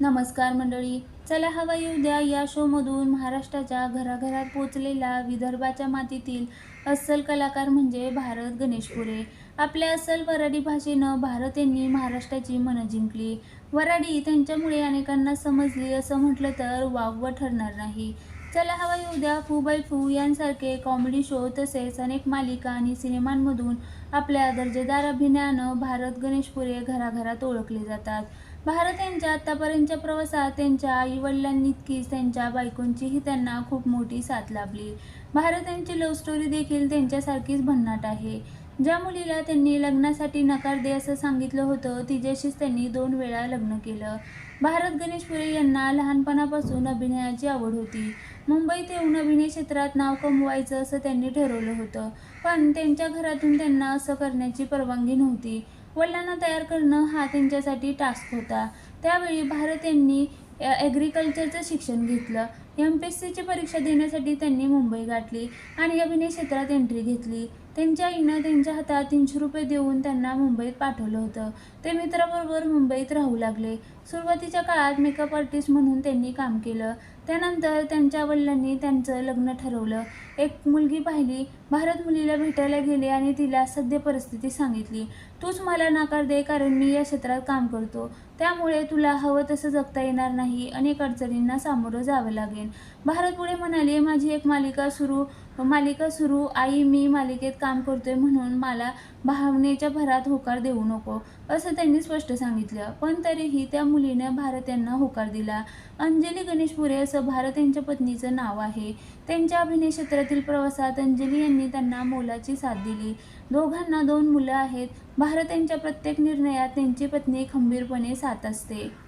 नमस्कार मंडळी चला हवा येऊ द्या या शोमधून महाराष्ट्राच्या घराघरात पोचलेला विदर्भाच्या मातीतील अस्सल कलाकार म्हणजे भारत गणेशपुरे. आपल्या अस्सल वराडी भाषेनं भारत यांनी महाराष्ट्राची मनं जिंकली. वराडी त्यांच्यामुळे अनेकांना समजली असं म्हटलं तर वाववं ठरणार नाही. चला हवा येऊ द्या फू बाय फू यांसारखे कॉमेडी शो तसेच अनेक मालिका आणि सिनेमांमधून आपल्या दर्जेदार अभिनयानं भारत गणेशपुरे घराघरात ओळखले जातात. भारत यांच्या आत्तापर्यंतच्या प्रवासात त्यांच्या आईवडिलांनीतकीच त्यांच्या बायकोंचीही त्यांना खूप मोठी साथ लाभली. भारत यांची लव्ह स्टोरी देखील त्यांच्यासारखीच भन्नाट आहे. ज्या मुलीला त्यांनी लग्नासाठी नकार दे असं सांगितलं होतं तिच्याशीच त्यांनी दोन वेळा लग्न केलं. भारत गणेशपुरे यांना लहानपणापासून अभिनयाची आवड होती. मुंबईत येऊन अभिनय क्षेत्रात नाव कमवायचं असं त्यांनी ठरवलं होतं. पण त्यांच्या घरातून त्यांना असं करण्याची परवानगी नव्हती. वडिलांना तयार करणं हा त्यांच्यासाठी टास्क होता. त्यावेळी भारत यांनी ॲग्रिकल्चरचं शिक्षण घेतलं. एम पी एस सीची परीक्षा देण्यासाठी त्यांनी मुंबई गाठली आणि अभिनय क्षेत्रात एंट्री घेतली. त्यांच्या आईनं त्यांच्या हातात तीनशे रुपये देऊन त्यांना मुंबईत पाठवलं होतं. ते मित्राबरोबर मुंबईत राहू लागले. सुरुवातीच्या काळात मेकअप आर्टिस्ट म्हणून त्यांनी काम केलं. त्यानंतर त्यांच्या वडिलांनी त्यांचं लग्न ठरवलं. एक मुलगी पाहिली. भारत मुलीला भेटायला गेले आणि तिला सद्य परिस्थिती सांगितली. तूच मला नाकार दे कारण मी या क्षेत्रात काम करतो. त्यामुळे तुला हवं तसं जगता येणार नाही. अनेक अडचणींना सामोरं जावं लागेल. भारत पुढे म्हणाले माझी एक मालिका सुरू मालिका सुरू. आई मी मालिकेत काम करतोय म्हणून मला भावनेच्या भरात होकार देऊ नको असं त्यांनी स्पष्ट सांगितलं. पण तरीही त्या मुलीनं भारत यांना होकार दिला. अंजली गणेशपुरे असं भारत यांच्या पत्नीचं नाव आहे. त्यांच्या अभिनय क्षेत्रातील प्रवासात अंजली यांनी त्यांना मोलाची साथ दिली. दोघांना दोन मुलं आहेत. भारत यांच्या प्रत्येक निर्णयात त्यांची पत्नी खंबीरपणे साथ असते.